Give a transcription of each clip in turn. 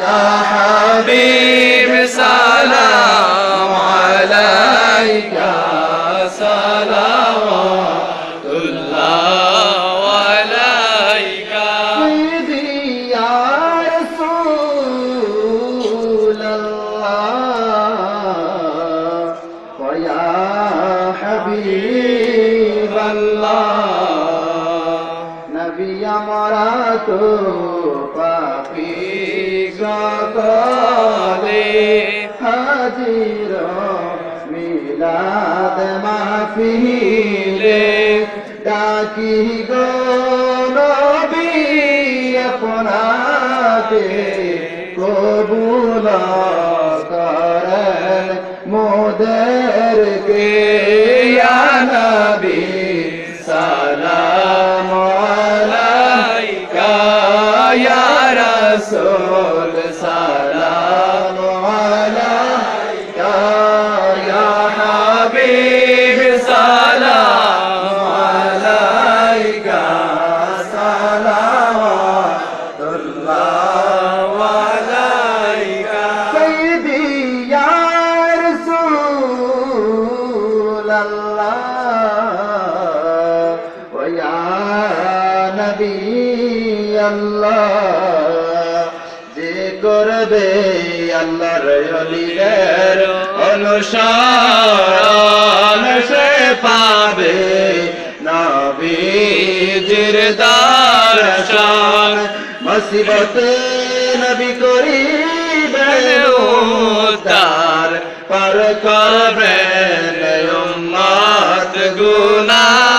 يا حبيب سلام عليك صلوات الله عليك. سيدي يا رسول الله ويا حبيب الله. نبي مراتب সকলে হাজির মিলাদ মাহফিলে ডাকি গো নবী আপনাকে কবুল করেন মোদেরকে। আল্লাহ। যে করবে আল্লাহর অলিদের অনুসরণ সে পাবে। নবীজির দর্শন মুসিবতে নবী করিবেন উদ্ধার, পার করবেন উম্মত গুনাহগার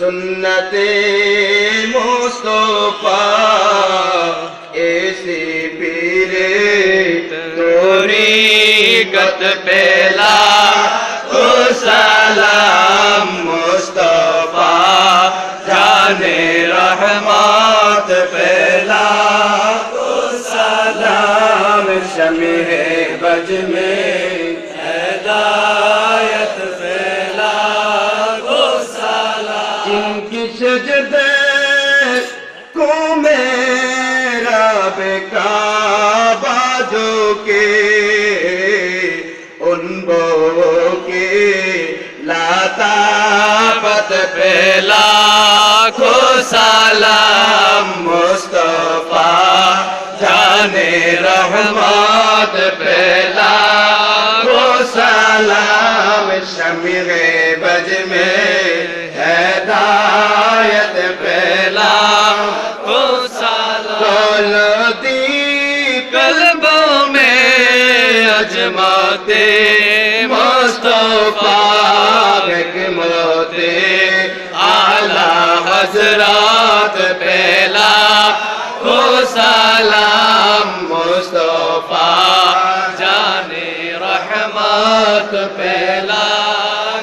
سنت مصطفیٰ، ایسی پیر توری گت پیلا سلام مصطفیٰ، جان رحمات پیلا سلام شمع بج میں حیدہ जिनकी सजदे को मेरा बेकाबा जो के उन बो के लाता पत पेला खो सलाम मुस्तफा जाने रहमत पेला खो सलाम قلبوں حضرات پہلا ہو سلام۔ مصطفیٰ جانے رحمت پہلا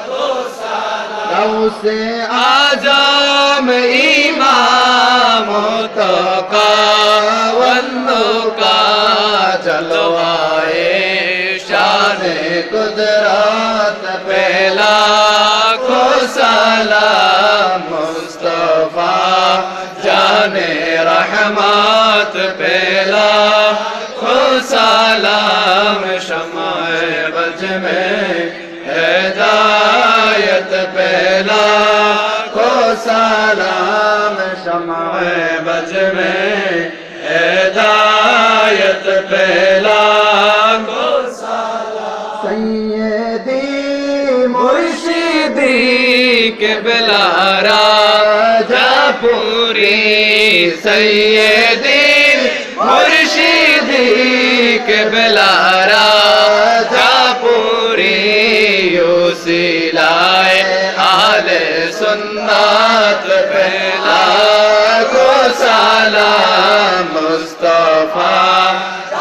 ہو سلام۔ سے آجام ایمان تو کاونوں کا چلوائے شان قدرات پہلا کو سلام مصطفیٰ جان رحمات پہلا کو سلام شمع بج میں ہدایت پہلا शमाए बज में हिदायत पहला को सैयदी मुर्शिदी के बेलारा जापुरी सैयदी मुर्शिदी के बेलारा जापुरी सिलाए आल सुन्नत पहला को सलाम मुस्तफा मुस्तफा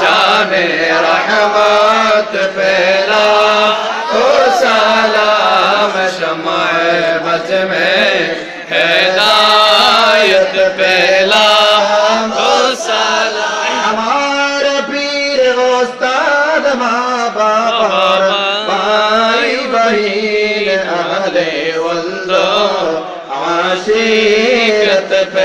जाने रहमत फैला ओ सलाम शमाए बज में हिदायत फैला ओ सलाम हमारे पीर उस्ताद माँ बाप भाई बहन अहले वल्दो आशीरत फैला